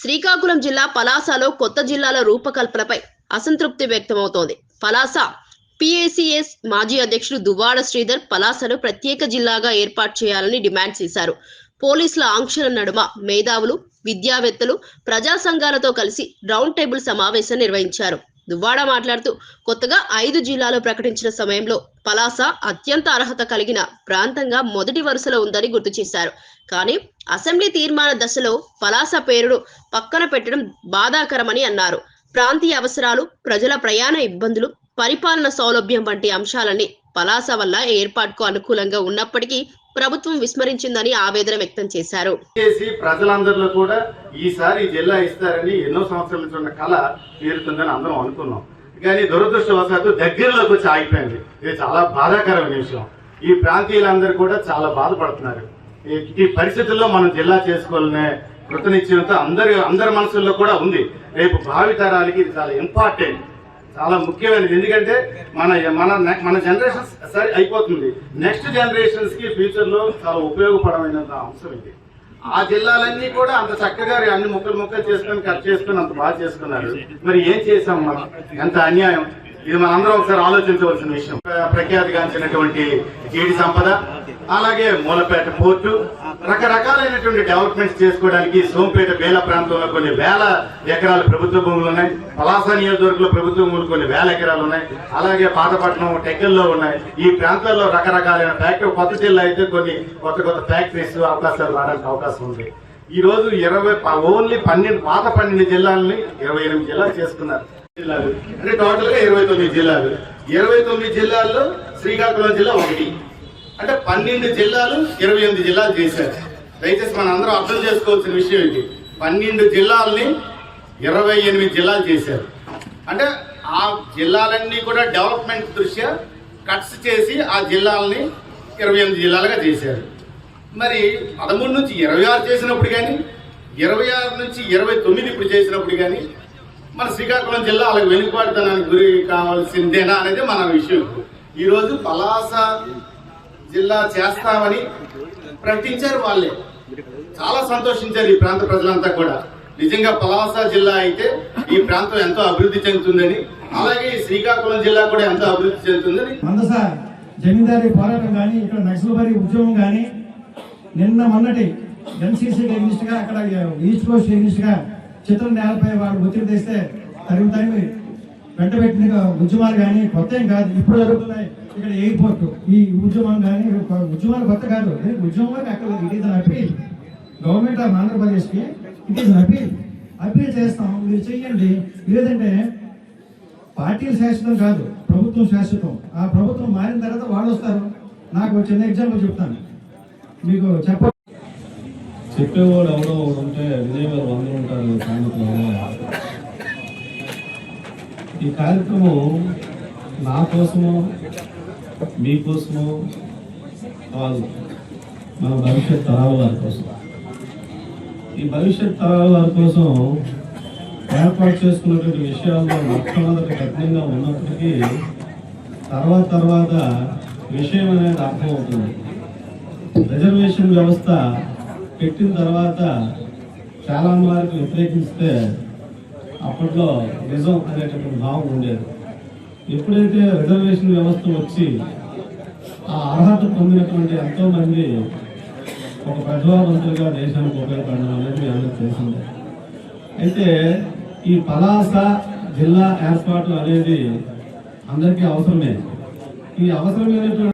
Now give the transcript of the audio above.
శ్రీకాకుళం జిల్లా పలాసలో కొత్త జిల్లాల రూపకల్పనపై అసంతృప్తి వ్యక్తమవుతోంది. పలాస పిఏసిఎస్ మాజీ అధ్యక్షుడు దువ్వాడ శ్రీధర్ పలాసను ప్రత్యేక జిల్లాగా ఏర్పాటు చేయాలని డిమాండ్ చేశారు. పోలీసుల ఆంక్షల నడుమ మేధావులు విద్యావేత్తలు ప్రజా సంఘాలతో కలిసి రౌండ్ టేబుల్ సమావేశం నిర్వహించారు. దువ్వాడ మాట్లాడుతూ కొత్తగా ఐదు జిల్లాలు ప్రకటించిన సమయంలో పలాస అత్యంత అర్హత కలిగిన ప్రాంతంగా మొదటి వరుసలో ఉందని గుర్తు చేశారు. కానీ అసెంబ్లీ తీర్మాన దశలో పలాస పేరును పక్కన పెట్టడం బాధాకరమని అన్నారు. ప్రాంతీయ అవసరాలు ప్రజల ప్రయాణ ఇబ్బందులు పరిపాలన సౌలభ్యం వంటి అంశాలన్నీ పలాస వల్ల ఏర్పాటుకు అనుకూలంగా ఉన్నప్పటికీ ప్రభుత్వం విస్మరించిందని ఆవేదన వ్యక్తం చేశారు. చేసి ప్రజలందరిలో కూడా ఈసారి జిల్లా ఇస్తారని ఎన్నో సంవత్సరాల నుంచి ఉన్న కళ తీరుతుందని అందరం అనుకున్నాం. కానీ దురదృష్టవశాత్తు దగ్గరలోకి వచ్చి ఆగిపోయింది. ఇది చాలా బాధాకరమైన విషయం. ఈ ప్రాంతీయులందరూ కూడా చాలా బాధపడుతున్నారు. ఈ- పరిస్థితుల్లో మనం జిల్లా చేసుకోవాలనే కృతనిశ్చయంతో అందరి అందరి మనసుల్లో కూడా ఉంది. రేపు భావితరాలకి ఇది చాలా ఇంపార్టెంట్ చాలా ముఖ్యమైనది. ఎందుకంటే మన మన మన జనరేషన్ సరే అయిపోతుంది. నెక్స్ట్ జనరేషన్స్కి ఫ్యూచర్లో చాలా ఉపయోగపడమైన అంశం ఇది. ఆ జిల్లాలన్నీ కూడా అంత చక్కగా అన్ని ముక్కలు ముక్కలు చేసుకొని కట్ చేసుకొని అంత బాగా చేసుకున్నారు. మరి ఏం చేసాం మనం? ఎంత అన్యాయం? ఇది మనందరం ఒకసారి ఆలోచించవలసిన విషయం. ప్రఖ్యాతిగాంచినటువంటి జీడి సంపద. అలాగే మూలపేట పోర్టు రకరకాలైనటువంటి డెవలప్మెంట్స్ చేసుకోవడానికి సోంపేట బేల ప్రాంతంలో కొన్ని వేల ఎకరాలు ప్రభుత్వ భూములు ఉన్నాయి. పలాస నియోజకవర్గంలో ప్రభుత్వ భూములు కొన్ని వేల ఎకరాలు ఉన్నాయి. అలాగే పాతపట్నం టెక్కల్లో ఉన్నాయి. ఈ ప్రాంతాల్లో రకరకాలైన ఫ్యాక్టరీ కొత్త జిల్లా అయితే కొన్ని కొత్త కొత్త ఫ్యాక్టరీస్ అవకాశాలు రావడానికి అవకాశం ఉంది. ఈ రోజు ఇరవై ఓన్లీ పన్నెండు పాత పన్నెండు జిల్లాలని ఇరవై ఎనిమిది జిల్లాలు చేసుకున్నారు. జిల్లాలు. అంటే టోటల్గా ఇరవై తొమ్మిది జిల్లాలు. ఇరవై తొమ్మిది జిల్లాల్లో శ్రీకాకుళం జిల్లా ఒకటి. అంటే పన్నెండు జిల్లాలు ఇరవై ఎనిమిది జిల్లాలు చేశారు. దయచేసి మనం అందరం అర్థం చేసుకోవాల్సిన విషయం ఇది పన్నెండు జిల్లాలని ఇరవై ఎనిమిది జిల్లాలు చేశారు. అంటే ఆ జిల్లాలన్నీ కూడా డెవలప్మెంట్ దృష్ట్యా కట్స్ చేసి ఆ జిల్లాలని ఇరవై ఎనిమిది జిల్లాలుగా చేశారు. మరి పదమూడు నుంచి ఇరవై ఆరు చేసినప్పుడు కానీ ఇరవై ఆరు నుంచి ఇరవై తొమ్మిది ఇప్పుడు చేసినప్పుడు కానీ మన శ్రీకాకుళం జిల్లా వాళ్ళకి వెనుకబడతానికి గురి కావాల్సిందేనా అనేది మన విషయం. ఈరోజు పలాస జిల్లా చేస్తామని ప్రకటించారు వాళ్ళే. చాలా సంతోషించారు ఈ ప్రాంత ప్రజలంతా కూడా. నిజంగా పలాస జిల్లా అయితే ఈ ప్రాంతం ఎంతో అభివృద్ధి చెందుతుందని అలాగే శ్రీకాకుళం జిల్లా కూడా ఎంతో అభివృద్ధి చెందుతుందని. మందస జమీందారీ పోరాటం కానీ ఇక్కడ నక్సల్బరీ ఉద్యమం కానీ నిన్న మొన్నటి ఎన్సీసీ ఎగ్నిస్ట్గా అక్కడ ఈస్ట్ కోస్ట్ ఎగ్నిస్ట్గా చిత్ర నేలపై వాళ్ళు ఒత్తిడి తెస్తే తరుగుతాయి తరిమి వెంటబెట్టిన ఉద్యమాలు కానీ కొత్త ఏం కాదు. ఇప్పుడు జరుగుతున్నాయి ఇక్కడ ఎయిర్పోర్ట్ ఈ ఉద్యమం కానీ ఉద్యమాలు కొత్త కాదు. ఉద్యమం అక్కడ it is appeal government of ఆంధ్రప్రదేశ్కి ఇట్ ఈస్ అపీల్ అపీల్ చేస్తాం. మీరు చెయ్యండి. లేదంటే పార్టీలు శాశ్వతం కాదు. ప్రభుత్వం శాశ్వతం. ఆ ప్రభుత్వం మారిన తర్వాత వాళ్ళు వస్తారు. నాకు చిన్న ఎగ్జాంపుల్ చెప్తాను. మీకు చెప్ప చెప్పేవాడు ఎవడో ఒకడు ఉంటే విజయవాడ వందలు ఉంటారు సాయంత్రం. ఈ కార్యక్రమం నా కోసమో మీకోసమో కాదు మన భవిష్యత్ తరాల వారి కోసం. ఈ భవిష్యత్ తరాల వారి కోసం ఏర్పాటు చేసుకున్నటువంటి విషయాల్లో మొట్టమొదటి కఠినంగా ఉన్నప్పటికీ తర్వాత తర్వాత విషయం అనేది అర్థమవుతుంది. రిజర్వేషన్ వ్యవస్థ పెట్టిన తర్వాత చాలా వారికి వ్యతిరేకిస్తే అప్పట్లో నిజం అనేటటువంటి భావం ఉండేది. ఎప్పుడైతే రిజర్వేషన్ వ్యవస్థ వచ్చి ఆ అర్హత పొందినటువంటి ఎంతోమంది ఒక ప్రతిభావంతులుగా దేశానికి ఉపయోగపడడం అనేది మీ తెలిసిందే. అయితే ఈ పలాస జిల్లా ఏర్పాటు అనేది అందరికీ అవసరమే. ఈ అవసరమైనటువంటి